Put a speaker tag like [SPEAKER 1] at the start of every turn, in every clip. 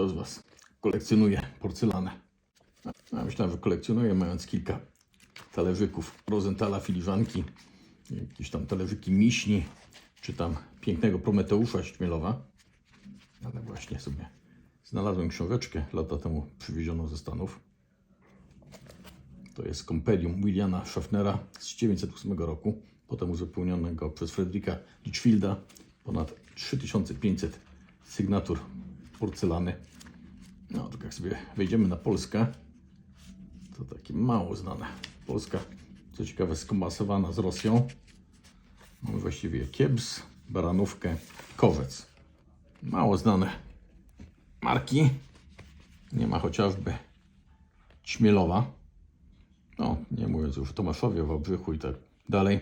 [SPEAKER 1] Kto z Was kolekcjonuje porcelanę? Ja myślałem, że kolekcjonuje, mając kilka talerzyków Rosenthala filiżanki, jakieś tam talerzyki miśni, czy tam pięknego Prometeusza Śmielowa. Ale właśnie sobie znalazłem książeczkę lata temu przywiezioną ze Stanów. To jest Compendium Williama Schaffnera z 1908 roku, potem uzupełnionego przez Fredrika Litchfielda. Ponad 3500 sygnatur porcelany. No, tak jak sobie wejdziemy na Polskę, to takie mało znane. Polska, co ciekawe, skomasowana z Rosją. Mamy właściwie Kiebs, Baranówkę, Korzec. Mało znane marki. Nie ma chociażby Śmielowa. No, nie mówiąc już o Tomaszowie, Wałbrzychu i tak dalej.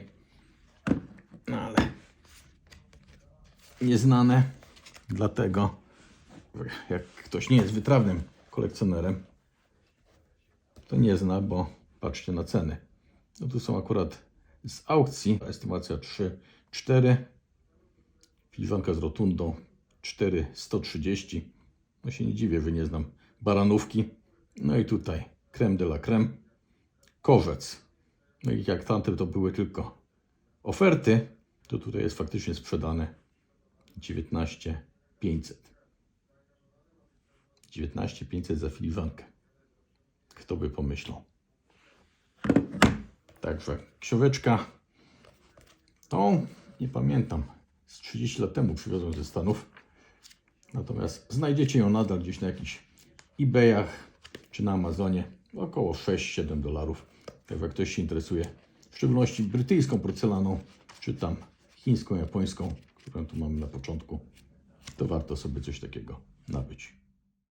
[SPEAKER 1] No ale nieznane. Dlatego, jak ktoś nie jest wytrawnym kolekcjonerem, to nie zna, bo patrzcie na ceny. No tu są akurat z aukcji, estymacja 3, 4, filiżanka z rotundą 4, 130. No się nie dziwię, że nie znam baranówki. No i tutaj creme de la creme, korzec. No i jak tamte to były tylko oferty, to tutaj jest faktycznie sprzedane 19 500. 19 500 za filiżankę. Kto by pomyślał? Także książeczka tą nie pamiętam. Z 30 lat temu przywiozłem ze Stanów. Natomiast znajdziecie ją nadal gdzieś na jakichś eBayach czy na Amazonie. Około 6-7 dolarów. Także jak ktoś się interesuje, w szczególności brytyjską porcelaną, czy tam chińską, japońską, którą tu mamy na początku, to warto sobie coś takiego nabyć.